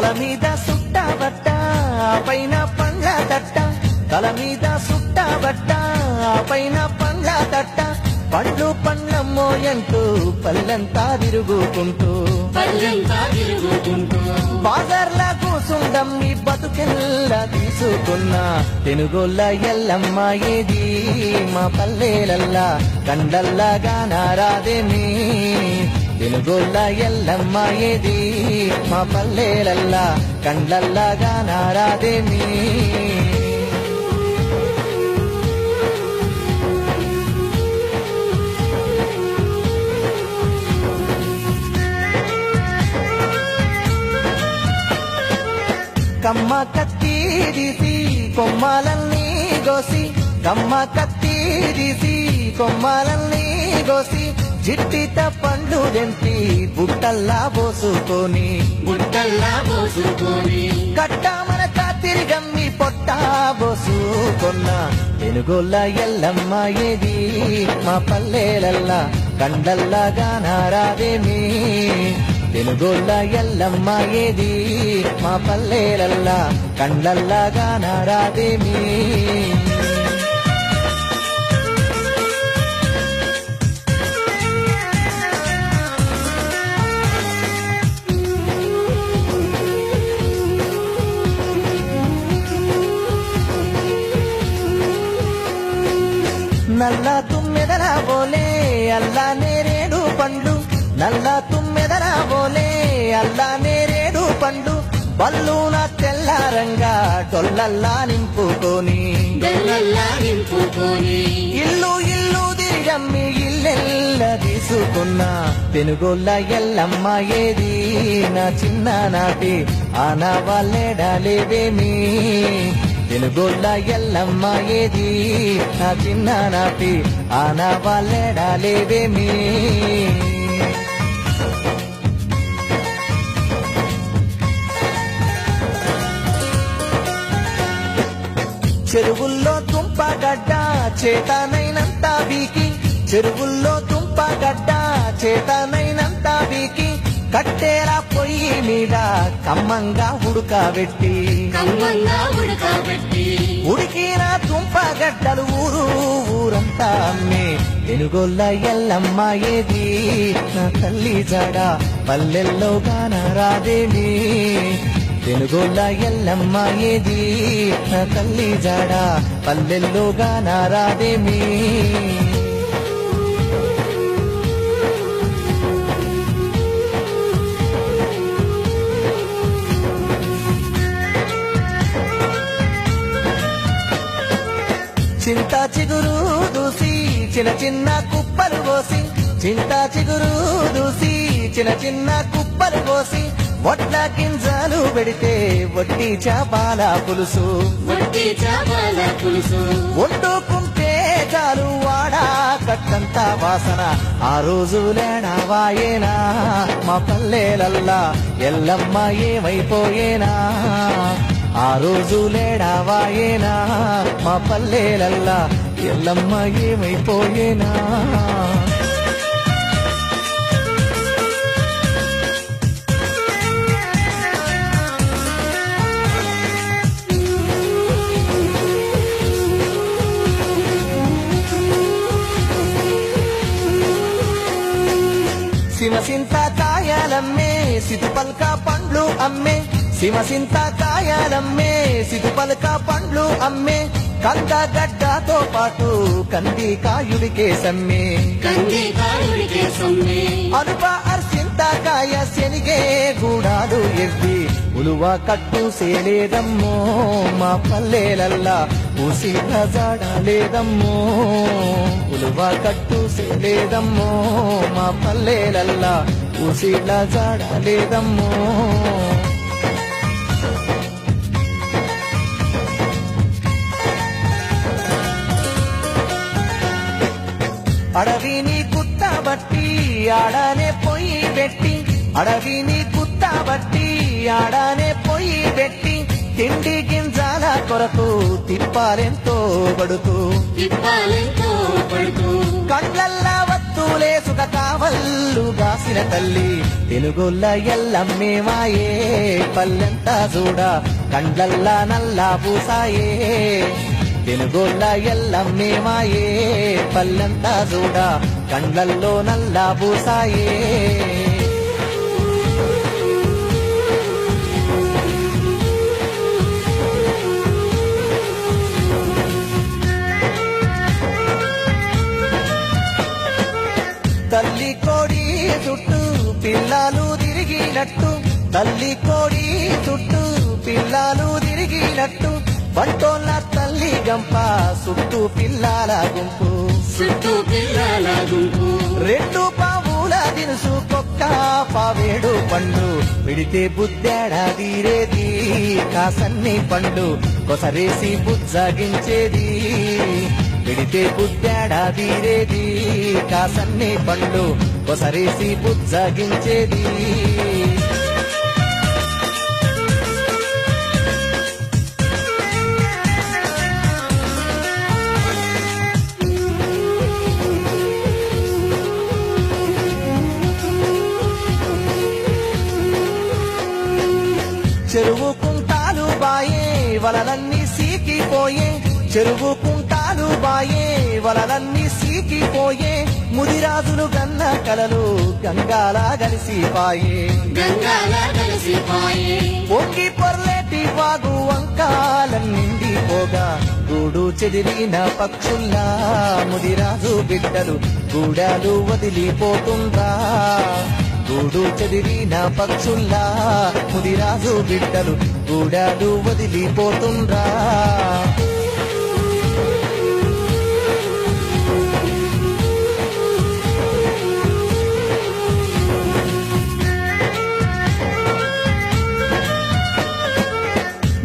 తల మీద సుట్ట బట్ట పైన పంగ తట్ట. తల మీద సుట్ట బట్ట పైన పంగ తట్ట. పండ్లు పండ్లమ్మో ఎంటూ పల్లెంతా తిరుగుకుంటూ. కూసుండం మీ బతుకెల్లా తీసుకున్నా తెనుగోళ్ళ ఎల్లమ్మ ఏది? మా పల్లెలల్లా కండల్లాగా నారాదేమీ? తెనుగోళ్ళ ఎల్లమ్మ ఏది? మా పల్లెలల్లా కండ్లల్లాగా నారాదేమి కమ్మ కత్తి కత్తిరిసి కొమ్మాలన్నీ గోసి కమ్మ కత్తి కత్తిరిసి కొమ్మాలన్నీ గోసి జిట్టిత పండు దెంపి బుట్టల్లా పోసుకొని. బుట్టల్లా పోసుకొని. కట్టామన తిరిగమ్మి పొట్ట బోసుకొన్న వెనుగోళ్ళ ఎల్లమ్మ ఏది? మా పల్లెలల్లా కండల్లాగా నారాదేమి వెనుగోళ్ళ ఎల్లమ్మ ఏది? మా పల్లెలల్లా కండల్లాగా నారాదేమి నల్ల తుమ్మెదల బోలే అల్లా నేరేడు పండు నల్ల తుమ్మెదల బోలే అల్లా నేరేడు పండు బల్లున తెల్లారంగా డొల్లల్లా నింపుకొని. బెల్లల్లా నింపుకొని. ఇల్లు ఇల్లు తిరిగమ్మి ఇల్లెల్ల తీసుకున్న పెనుగొల్ల ఎల్లమ్మ ఏది? నా చిన్న నాటి ఆనా వాళ్ళేడాలేవేమి పెనుగొల్ల ఎల్లమ్మ ఏది? నా చిన్న నాటి ఆనా వాళ్ళేడాలేవేమి చెరువుల్లో తుంపగడ్డ చేతనైనంత వీకి. చెరువుల్లో తుంపగడ్డ చేతనైనంత వీకి. కట్టేరా మీద కమ్మంగా ఉడకబెట్టి కమ్మంగా ఉడకబెట్టి ఉడికిన తుంపగడ్డలు ఊరు ఊరంతా అమ్మే. వెనుగొల్ల ఎల్లమ్మ ఏది? నా తల్లి జాడ పల్లెల్లో గాన రాదేమి? వెనుగొల్ల ఎల్లమ్మ ఏది? నా తల్లి జాడ పల్లెల్లో గాన రాదేమి? చింత చిగురు దూసి చిన్న చిన్న కుప్పలు పోసి చింత చిగురు దూసి చిన్న చిన్న కుప్పలు పోసి వడ్ల గింజలు పెడితే వడ్డీ చేపల పులుసు. వండుకుంటే చాలు వాడా కట్టంత వాసన. ఆ రోజు లేడావాయేనా మా పల్లెలల్లా ఎల్లమ్మ ఏమైపోయేనా? ఆ రోజు లేడావాయేనా మా పల్లెలల్లా ఎల్లమ్మ ఏమైపోయేనా? సిమసింత కాయాలమ్మే సితుపల్క పండ్లు అమ్మే. సిమసింత కాయాలమ్మే సితుపల్క పండ్లు అమ్మే. కంద గడ్డతో పాటు కంది కాయుడికే సమ్మే అనుప అర్సింత కాయ శనిగే గూడాలు ఎవ్వి. ఉలువ కట్టు సేలేదమ్మో మా పల్లెలల్లా ఊసిన జాడలేదమ్మో ఉలువ కట్టు సేలేదమ్మో మా పల్లెలల్లా ఊసిన జాడలేదమ్మో అడవిని కుత్తబట్టి ఆడనే పొయ్యి పెట్టి అడవిని కుత్తబట్టి ఆడనే పొయ్యి పెట్టి తిండి గింజాల కొరకు తిప్పాలెంతో పడుతూ. తిప్పాలెంతో పడుతూ. కళ్ళల్లా వత్తులే సుఖ కావల్లు గాసిన తల్లి తెలుగొల్ల ఎల్లమ్మే మాయే పల్లెంతా చూడ కండ్లల్లా నల్లా పూసాయే. తెలుగొల్ల ఎల్లమ్మే మాయే పల్లెంతా చూడ కండ్లల్లో నల్లా పూసాయే. తల్లి కోడి చుట్టూ పిల్లలు తిరిగినట్టు తల్లి కోడి చుట్టూ పిల్లలు తిరిగినట్టు పంటోళ్ళ గంప చుట్టూ పిల్లల గుంపు. చుట్టూ పిల్లల గుంపు. రెండు పావుల దినుసు కొక్క పావేడు పండు. విడితే బుద్ధాడా తీరేది కాసన్ని పండు. కొసరేసి బుజ్జగించేది. విడితే బుద్ధాడా తీరేది కాసన్ని పండు. కొసరేసి బుజ్జగించేది. వలలన్నీ సీకిపోయే చెరువు కుంటాలు బాయే వలలన్నీ సీకిపోయే ముదిరాజులు గన్న కలలు గంగాలా గలిసిపాయే గంగాల కలిసిపాయే. పొంగి పొర్లేటి వాగు వంకాలన్నిండిపోగా గూడు చెదిరిన పక్షుల్లా ముదిరాజు బిడ్డలు గూడాలు వదిలిపోతుందా? గూడు చెదిరిన పక్షుల్లా ముదిరాజు బిడ్డలు గూడాడు వదిలిపోతుండ్రా.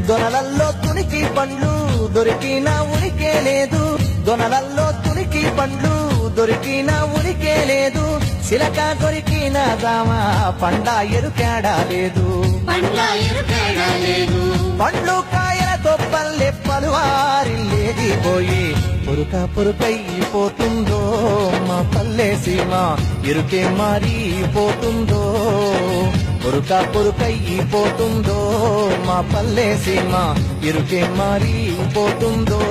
దొనలల్లో తునికి పండ్లు దొరికినా ఉనికే లేదు. దొనలల్లో తునికి పండ్లు దొరికిన ఉనికే లేదు. సిలక దొరికిన దామా పండ ఎరుకాడా లేదు. పండ్ల ఎరుకేడా లేదు. పండ్లు కాయలతో పల్లె పలువారిల్లేది పోయి. పురుక పురుకైపోతుందో మా పల్లె సీమ ఇరుకే మారిపోతుందో. పురుక పురుకైపోతుందో మా పల్లె సీమ ఇరుకే మారిపోతుందో.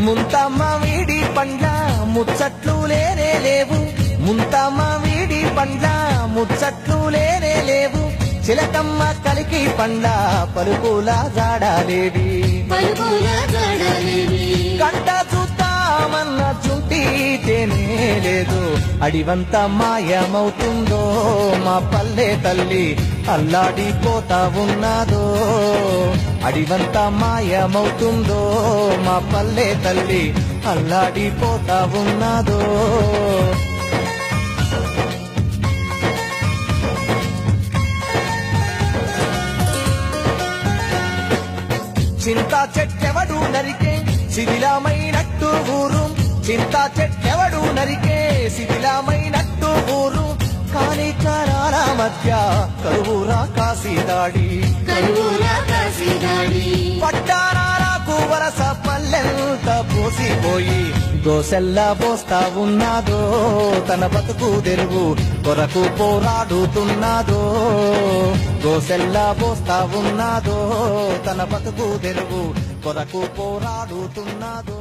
ముంతమ్మ వీడి పండ్ల ముచ్చట్లు లేనే లేవు. ముంతమ్మ వీడి పండ్ల ముచ్చట్లు లేనే లేవు. చిలకమ్మ కలికి పండ్ల పలుకుల జాడాలేవి. కంట రామన్న చుంటి లేదు అడివంతా మాయమవుతుందో మా పల్లె తల్లి అల్లాడిపోతా ఉన్నాదో. అడివంతా మాయమవుతుందో మా పల్లె తల్లి అల్లాడిపోతా ఉన్నాదో. చింతా చెట్టెవడు నరికే శిథిలమైనట్టు ఊరు. చింత చెట్టెవడు నరికే శిథిలమైనట్టు ఊరు. కాని కరాల మధ్య కరువురా కరువుల కాసిదాడి పట్టారాలకు వరస పల్లెంత పోసిపోయి గోసెల్లా పోస్తా ఉన్నాదో తన బతుకు తెరువు కొరకు పోరాడుతున్నాదో గోసెల్లా పోస్తా ఉన్నాదో తన బతుకు తెరువు కొరకు పోరాడుతున్నాదో.